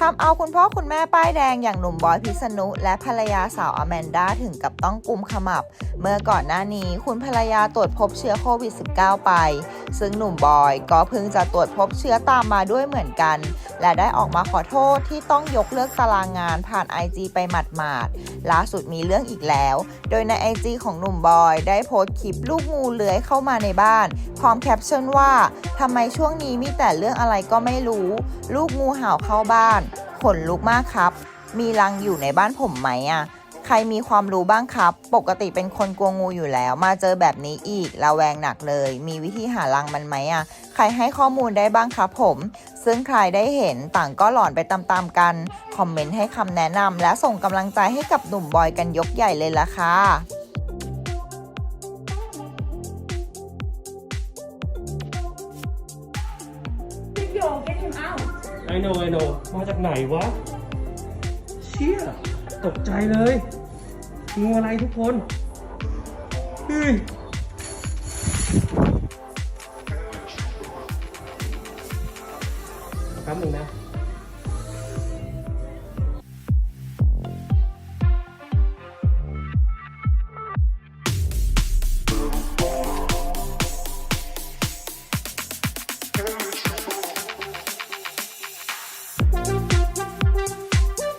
ทำเอาคุณพ่อคุณแม่ป้ายแดงอย่างหนุ่มบอยพิษณุและภรรยาสาวอแมนดาถึงกับต้องกุมขมับ เมื่อก่อนหน้านี้คุณภรรยาตรวจพบเชื้อโควิด -19 ไป ซึ่งหนุ่มบอยก็เพิ่งจะตรวจพบเชื้อตามมาด้วยเหมือนกัน และได้ออกมาขอโทษที่ต้องยกเลิกตารางงานผ่าน IG ไปหมาดๆล่าสุดมีเรื่องอีกแล้ว โดยใน IG ของหนุ่มบอย ได้โพสต์คลิปลูกงูเลื้อยเข้ามาในบ้าน พร้อมแคปชั่นว่าทำไมช่วงนี้มีแต่เรื่องอะไรก็ไม่รู้ ลูกงูเห่าเข้าบ้านขนลุกมากครับ มีรังอยู่ในบ้านผมไหมอะ ใครมีความรู้บ้างครับ ปกติเป็นคนกลัวงูอยู่แล้ว มาเจอแบบนี้อีกระแวงหนักเลย มีวิธีหารังมันไหมอะ ใครให้ข้อมูลได้บ้างครับผม ซึ่งใครได้เห็นต่างก็หลอนไปตามๆกัน คอมเมนต์ให้คำแนะนำและส่งกำลังใจให้กับหนุ่มบอยกันยกใหญ่เลยล่ะค่ะ Big Yo, get him out. ไอโนไอโนมาจากไหนวะเชี่ย ตกใจเลย งูอะไรทุกคนเฮ้ยแป๊บหนึ่งนะ